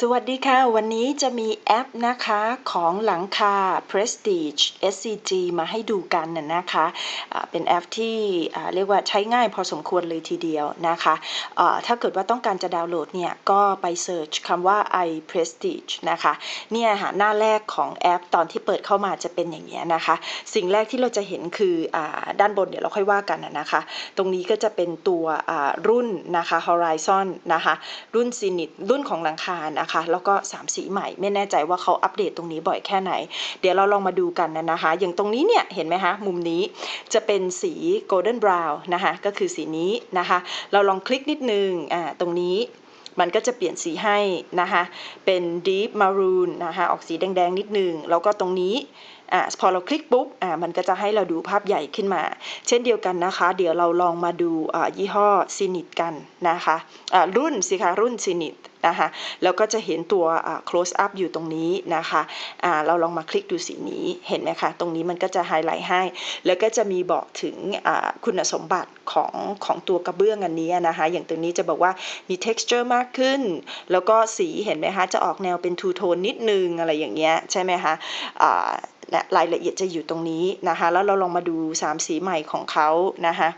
สวัสดีค่ะ วันนี้จะมีแอปนะคะของหลังคา Prestige SCG มาให้ดูกันน่ะนะคะเป็นแอปที่เรียกว่าใช้ง่ายพอสมควรเลยทีเดียวนะคะถ้าเกิดว่าต้องการจะดาวน์โหลดเนี่ย ก็ไปเสิร์ชคำว่า i Prestige นะคะเนี่ยค่ะหน้าแรกของแอปตอนที่เปิดเข้ามาจะเป็นอย่างนี้ยนะคะ สิ่งแรกที่เราจะเห็นคืออด้านบนเดี๋ยวเราค่อยว่ากันนะนะคะ ตรงนี้ก็จะเป็นตัวรุ่นนะคะ Horizon นะคะรุ่น Zenith รุ่นของหลังคานะคะแล้วก็ 3 สีใหม่ ไม่แน่ใจว่าเขาอัปเดตตรงนี้บ่อยแค่ไหน เดี๋ยวเราลองมาดูกันนะนะคะ อย่างตรงนี้เนี่ยเห็นไหมคะ มุมนี้จะเป็นสี Golden Brown นะคะ ก็คือสีนี้นะคะ เราลองคลิกนิดนึงอ่าตรงนี้มันก็จะเปลี่ยนสีให้นะคะ เป็น deep maroon นะคะ ออกสีแดง ๆ นิดนึง แล้วก็ตรงนี้อ่าพอเราคลิกปุ๊บอ่ามันก็จะให้เราดูภาพใหญ่ขึ้นมา เช่นเดียวกันนะคะ เดี๋ยวเราลองมาดูอ่ายี่ห้อ Zenith กันนะคะอ่ารุ่นสิคะรุ่น Zenith นะคะแล้วก็จะเห็นตัว close up อยู่ตรงนี้นะคะอ่าเราลองมาคลิกดูสีนี้เห็นไหมคะ ตรงนี้มันก็จะไฮไลท์ให้ แล้วก็จะมีบอกถึงคุณสมบัติของของตัวกระเบื้องอันนี้นะคะ อย่างตรงนี้จะบอกว่ามี texture มากขึ้น แล้วก็สีเห็นไหมคะ จะออกแนวเป็น two tone นิดนึงอะไรอย่างเงี้ยใช่ไหมคะะรายละเอียดจะอยู่ตรงนี้นะคะ แล้วเราลองมาดู 3 สีใหม่ของเขานะคะ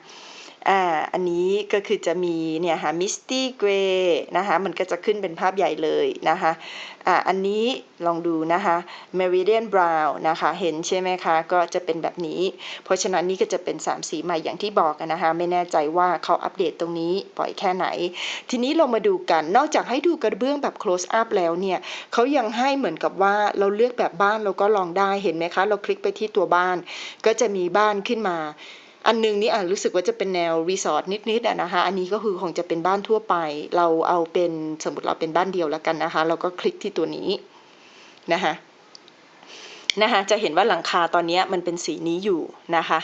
อ่าอันนี้ก็คือจะมีเนี่ยค่ะ misty gray นะคะมันก็จะขึ้นเป็นภาพใหญ่เลยนะคะอ่าอันนี้ลองดูนะคะ meridian brown นะคะเห็นใช่ไหมคะ ก็จะเป็นแบบนี้ เพราะฉะนั้นนี่ก็จะเป็น 3 สีใหม่อย่างที่บอกนะคะไม่แน่ใจว่าเขาอัปเดตตรงนี้ปล่อยแค่ไหน ทีนี้เรามาดูกันนอกจากให้ดูกระเบื้องแบบ close up แล้วเนี่ยเขายังให้เหมือนกับว่าเราเลือกแบบบ้านเราก็ลองได้เห็นไหมคะ เราคลิกไปที่ตัวบ้าน ก็จะมีบ้านขึ้นมา อันหนึงนี่อะรู้สึกว่าจะเป็นแนวรีสอร์ทนิดๆอะนะคะอันนี้ก็คือคงจะเป็นบ้านทั่วไป เราเอาเป็นสมมติเราเป็นบ้านเดียวแล้วกันนะคะ เราก็คลิกที่ตัวนี้นะคะ นะคะจะเห็นว่าหลังคาตอนนี้มันเป็นสีนี้อยู่นะคะ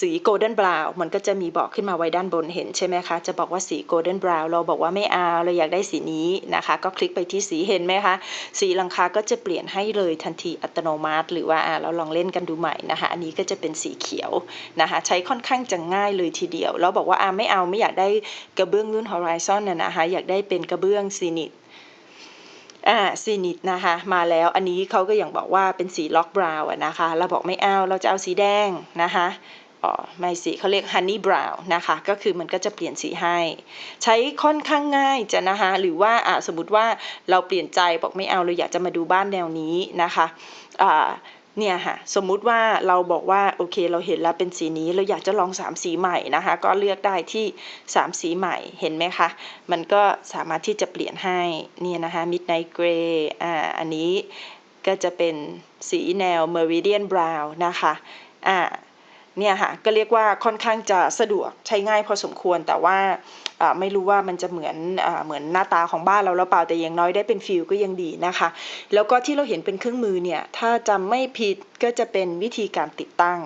สีโกลเด้นบราวน์มันก็จะมีบอกขึ้นมาไว้ด้านบนเห็นใช่ไหมคะ จะบอกว่าสีโกลเด้นบราวน์เราบอกว่าไม่เอาเราอยากได้สีนี้นะคะ ก็คลิกไปที่สีเห็นไหมคะ สีหลังคาก็จะเปลี่ยนให้เลยทันทีอัตโนมัติ หรือว่าเราลองเล่นกันดูใหม่นะคะ อันนี้ก็จะเป็นสีเขียวนะคะ ใช้ค่อนข้างจะง่ายเลยทีเดียวเราบอกว่าอาไม่เอาไม่อยากได้กระเบื้องรุ่น Horizon นะนะคะอยากได้เป็นกระเบื้องซีนิต อ่าซีนิตนะคะ มาแล้วอันนี้เขาก็อย่างบอกว่าเป็นสีล็อกบราวน์นะคะ เราบอกไม่เอาเราจะเอาสีแดงนะคะอ๋อไม่สีเขาเรียกฮันนี่บราวน์นะคะ ก็คือมันก็จะเปลี่ยนสีให้ ใช้ค่อนข้างง่ายจะนะคะ หรือว่าอ่าสมมติว่าเราเปลี่ยนใจบอกไม่เอาเราอยากจะมาดูบ้านแนวนี้นะคะอ่า เนี่ยค่ะสมมุติว่าเราบอกว่าโอเคเราเห็นแล้วเป็นสีนี้เราอยากจะลอง 3 สีใหม่นะคะ ก็เลือกได้ที่ 3 สีใหม่เห็นไหมคะมันก็สามารถที่จะเปลี่ยนให้เนี่ยนะคะ midnight gray อ่าอันนี้ก็จะเป็นสีแนว meridian brown นะคะอ่าเนี่ยค่ะก็เรียกว่าค่อนข้างจะสะดวกใช้ง่ายพอสมควรแต่ว่าอ่า ไม่รู้ว่ามันจะเหมือนอเหมือนหน้าตาของบ้านเราหรือเปล่าแต่อย่างน้อยได้เป็นฟิลก็ยังดีนะคะ แล้วก็ที่เราเห็นเป็นเครื่องมือเนี่ยถ้าจำไม่ผิดก็จะเป็นวิธีการติดตั้ง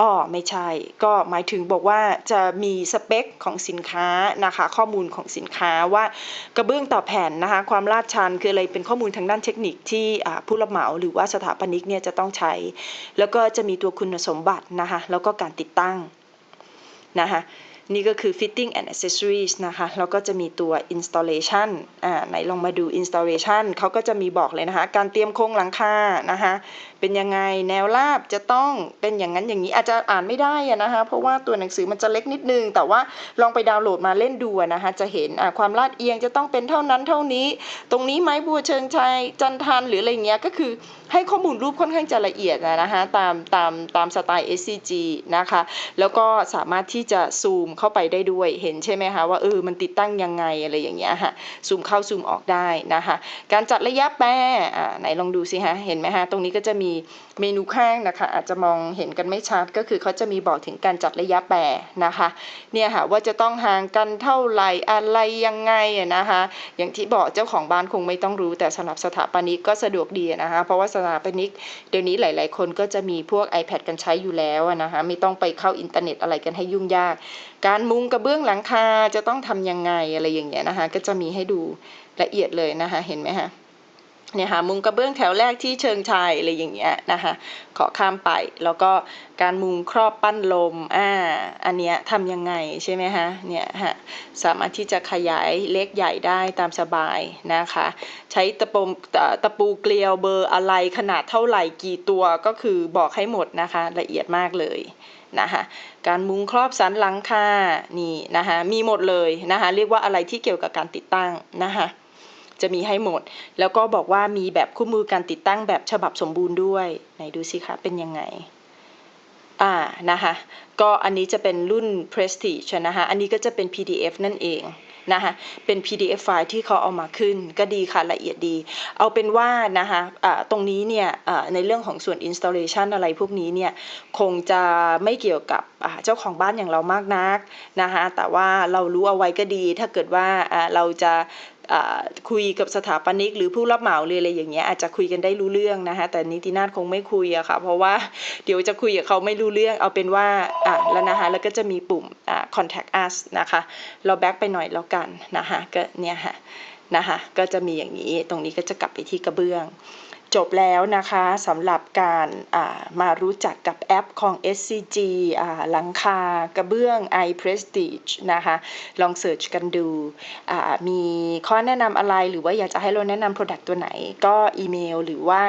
อ้อไม่ใช่ ก็หมายถึงบอกว่าจะมีสเปคของสินค้านะคะ ข้อมูลของสินค้าว่ากระเบื้องต่อแผ่นนะคะ ความลาดชันคืออะไรเป็นข้อมูลทางด้านเทคนิคที่ผู้รับเหมาหรือว่าสถาปนิกเนี่ยจะต้องใช้ แล้วก็จะมีตัวคุณสมบัตินะคะ แล้วก็การติดตั้งนะคะ นี่ก็คือ fitting and accessories นะคะ แล้วก็จะมีตัว installation อ่าไหนลองมาดู installation เขาก็จะมีบอกเลยนะคะ การเตรียมโครงหลังคานะคะ เป็นยังไงแนวราบจะต้องเป็นอย่างนั้นอย่างนี้อาจจะอ่านไม่ได้นะคะ เพราะว่าตัวหนังสือมันจะเล็กนิดนึง แต่ว่าลองไปดาวน์โหลดมาเล่นดูนะคะ จะเห็นความลาดเอียงจะต้องเป็นเท่านั้นเท่านี้ ตรงนี้ไม้บัวเชิงชัยจันทันหรืออะไรเงี้ยก็คือให้ข้อมูลรูปค่อนข้างจะละเอียดนะคะตามตามตามสไตล์ SCG นะคะ แล้วก็สามารถที่จะซูมเข้าไปได้ด้วยเห็นใช่ไหมคะว่าเออมันติดตั้งยังไงอะไรอย่างเงี้ยค่ะซูมเข้าซูมออกได้นะคะการจัดระยะแปรอ่าไหนลองดูสิฮะเห็นไหมฮะตรงนี้ก็จะมีเมนูข้างนะคะ อาจจะมองเห็นกันไม่ชัดก็คือเขาจะมีบอกถึงการจัดระยะแปรนะคะเนี่ยค่ะว่าจะต้องห่างกันเท่าไหร่อะไรยังไงนะคะอย่างที่บอกเจ้าของบ้านคงไม่ต้องรู้แต่สำหรับสถาปนิกก็สะดวกดีนะคะเพราะว่าสถาปนิกเดี๋ยวนี้หลาย ๆ คนก็จะมีพวก iPad กันใช้อยู่แล้วนะคะไม่ต้องไปเข้าอินเทอร์เน็ตอะไรกันให้ยุ่งยากการมุงกระเบื้องหลังคาจะต้องทำยังไงอะไรอย่างเงี้ยนะคะ ก็จะมีให้ดูละเอียดเลยนะคะ เห็นไหมคะเนี่ยค่ะมุงกระเบื้องแถวแรกที่เชิงชายอะไรอย่างเงี้ยนะคะ ขอข้ามไปแล้วก็การมุงครอบปั้นลมอ่าอันเนี้ยทำยังไงใช่ไหมคะเนี่ยฮะสามารถที่จะขยายเล็กใหญ่ได้ตามสบายนะคะ ใช้ตะปมเอ่อตะปูเกลียวเบอร์อะไรขนาดเท่าไหร่กี่ตัวก็คือบอกให้หมดนะคะ ละเอียดมากเลย นะคะการมุงครอบสันหลังคานี่นะคะมีหมดเลยนะคะเรียกว่าอะไรที่เกี่ยวกับการติดตั้งนะคะจะมีให้หมด แล้วก็บอกว่ามีแบบคู่มือการติดตั้งแบบฉบับสมบูรณ์ด้วยไหนดูสิคะเป็นยังไงอ่านะคะก็อันนี้จะเป็นรุ่น Prestige นะคะอันนี้ก็จะเป็น PDF นั่นเอง นะคะเป็น PDF ไฟล์ที่เขาเอามาขึ้นก็ดีค่ะละเอียดดี เอาเป็นว่านะคะะตรงนี้เนี่ยในเรื่องของส่วน installation อะไรพวกนี้เนี่ยคงจะไม่เกี่ยวกับเจ้าของบ้านอย่างเรามากนักนะคะแต่ว่าเรารู้เอาไว้ก็ดีถ้าเกิดว่าเราจะ คุยกับสถาปนิกหรือผู้รับเหมาเลยอะไรอย่างเงี้ยอาจจะคุยกันได้รู้เรื่องนะคะแต่นิตินาถคงไม่คุยอะค่ะเพราะว่าเดี๋ยวจะคุยกับเขาไม่รู้เรื่องเอาเป็นว่าอะแล้วนะคะแล้วก็จะมีปุ่มอ่า contact us นะคะเราแบ็กไปหน่อยแล้วกันนะคะก็เนี่ยค่ะนะคะก็จะมีอย่างนี้ตรงนี้ก็จะกลับไปที่กระเบื้อง จบแล้วนะคะสำหรับการมารู้จักกับแอปของ SCG หลังคากระเบื้อง i Prestige นะคะลองเสิร์ชกันดู มีข้อแนะนำอะไรหรือว่าอยากจะให้เราแนะนำ Product ตัวไหน ก็อีเมลหรือว่า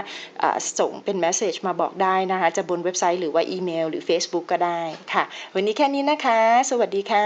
อ่าส่งเป็นเมสเซจมาบอกได้นะคะจะบนเว็บไซต์หรือว่าอีเมลหรือ Facebook ก็ได้ค่ะ วันนี้แค่นี้นะคะ สวัสดีค่ะ